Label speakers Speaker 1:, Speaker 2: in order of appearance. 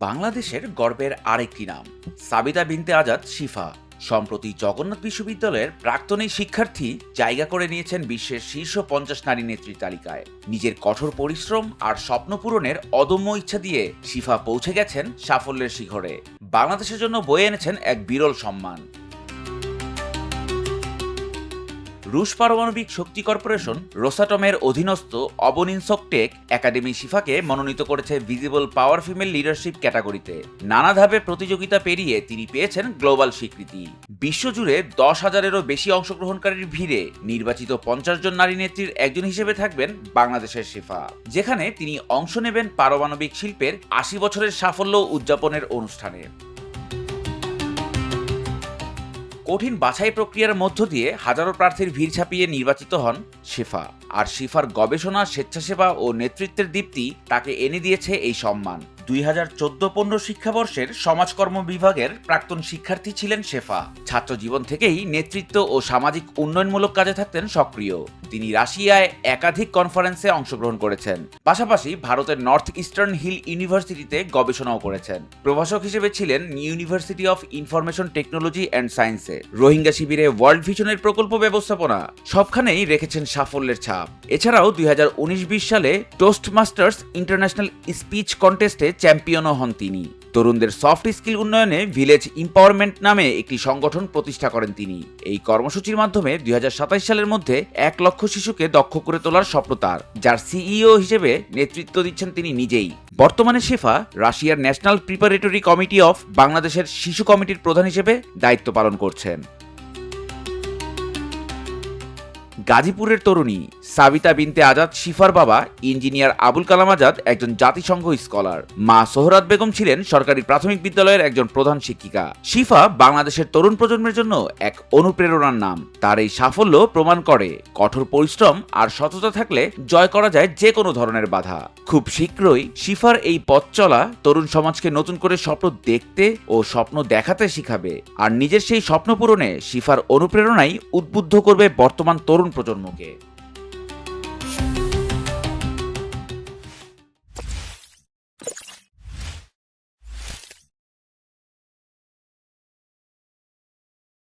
Speaker 1: বাংলাদেশের গর্বের আরেকটি নাম, সাবিতা বিনতে আজাদ, শিফা। সম্প্রতি জগন্নাথ বিশ্ববিদ্যালয়ের প্রাক্তন শিক্ষার্থী জায়গা করে নিয়েছেন বিশ্বের শীর্ষ পঞ্চাশ নারী নেত্রীর তালিকায়। নিজের কঠোর পরিশ্রম আর স্বপ্ন পূরণের অদম্য ইচ্ছা দিয়ে শিফা পৌঁছে গেছেন সাফল্যের শিখরে। বাংলাদেশের জন্য বয়ে এনেছেন এক বিরল সম্মান। রুশ পারমাণবিক শক্তি কর্পোরেশন রোসাটমের অধীনস্থ অবনিনসকটেক একাডেমি শিফাকে মনোনীত করেছে ভিজিবল পাওয়ার ফিমেল লিডারশিপ ক্যাটাগরিতে। নানা ধাপে প্রতিযোগিতা পেরিয়ে তিনি পেয়েছেন গ্লোবাল স্বীকৃতি। বিশ্বজুড়ে দশ হাজারেরও বেশি অংশগ্রহণকারীর ভিড়ে নির্বাচিত পঞ্চাশ জন নারী নেত্রীর একজন হিসেবে থাকবেন বাংলাদেশের শিফা। যেখানে তিনি অংশ নেবেন পারমাণবিক শিল্পের আশি বছরের সাফল্য উদযাপনের অনুষ্ঠানে। কঠিন বাছাই প্রক্রিয়ার মধ্য দিয়ে হাজারো প্রার্থীর ভিড় ছাপিয়ে নির্বাচিত হন শিফা। আর শিফার গবেষণা, স্বেচ্ছাসেবা ও নেতৃত্বের দীপ্তি তাকে এনে দিয়েছে এই সম্মান। দুই হাজার চোদ্দ পনেরো শিক্ষাবর্ষের সমাজকর্ম বিভাগের প্রাক্তন শিক্ষার্থী ছিলেন শেফা। ছাত্র জীবন থেকেই নেতৃত্ব ও সামাজিক উন্নয়নমূলক কাজে থাকতেন সক্রিয়। তিনি রাশিয়ায় একাধিক কনফারেন্সে অংশগ্রহণ করেছেন। পাশাপাশি ভারতের নর্থ ইস্টার্ন হিল ইউনিভার্সিটিতে গবেষণাও করেছেন। প্রভাষক হিসেবে ছিলেন new university of information technology and সায়েন্সে। রোহিঙ্গা শিবিরে ওয়ার্ল্ড ভিশনের প্রকল্প ব্যবস্থাপনা সবখানেই রেখেছেন সাফল্যের ছাপ। এছাড়াও দুই সালে টোস্ট মাস্টার্স ইন্টারন্যাশনাল স্পিচ কন্টেস্টে চ্যাম্পিয়নও হন তিনি। তরুণদের সফট স্কিল উন্নয়নে ভিলেজ এম্পাওয়ারমেন্ট নামে একটি সংগঠন প্রতিষ্ঠা করেন তিনি। এই কর্মসূচির মাধ্যমে দুই সালের মধ্যে এক লক্ষ শিশুকে দক্ষ করে তোলার স্বপ্ন তার, যার সিইও হিসেবে নেতৃত্ব দিচ্ছেন তিনি নিজেই। বর্তমানে শেফা রাশিয়ার ন্যাশনাল প্রিপারেটরি কমিটি অফ বাংলাদেশের শিশু কমিটির প্রধান হিসেবে দায়িত্ব পালন করছেন। গাজীপুরের তরুণী সাবিতা বিনতে আজাদ শিফার বাবা, ইঞ্জিনিয়ার আবুল কালাম আজাদ একজন জাতিসংঘ স্কলার। মা সোহরাত বেগম ছিলেন সরকারি প্রাথমিক বিদ্যালয়ের একজন প্রধান শিক্ষিকা। শিফা বাংলাদেশের তরুণ প্রজন্মের জন্য এক অনুপ্রেরণার নাম। তার এই সাফল্য প্রমাণ করে কঠোর পরিশ্রম আর সততা থাকলে জয় করা যায় যে কোনো ধরনের বাধা। খুব শীঘ্রই শিফার এই পথ চলা তরুণ সমাজকে নতুন করে স্বপ্ন দেখতে ও স্বপ্ন দেখাতে শিখাবে। আর নিজের সেই স্বপ্ন পূরণে শিফার অনুপ্রেরণাই উদ্বুদ্ধ করবে বর্তমান তরুণ প্রজন্মকে।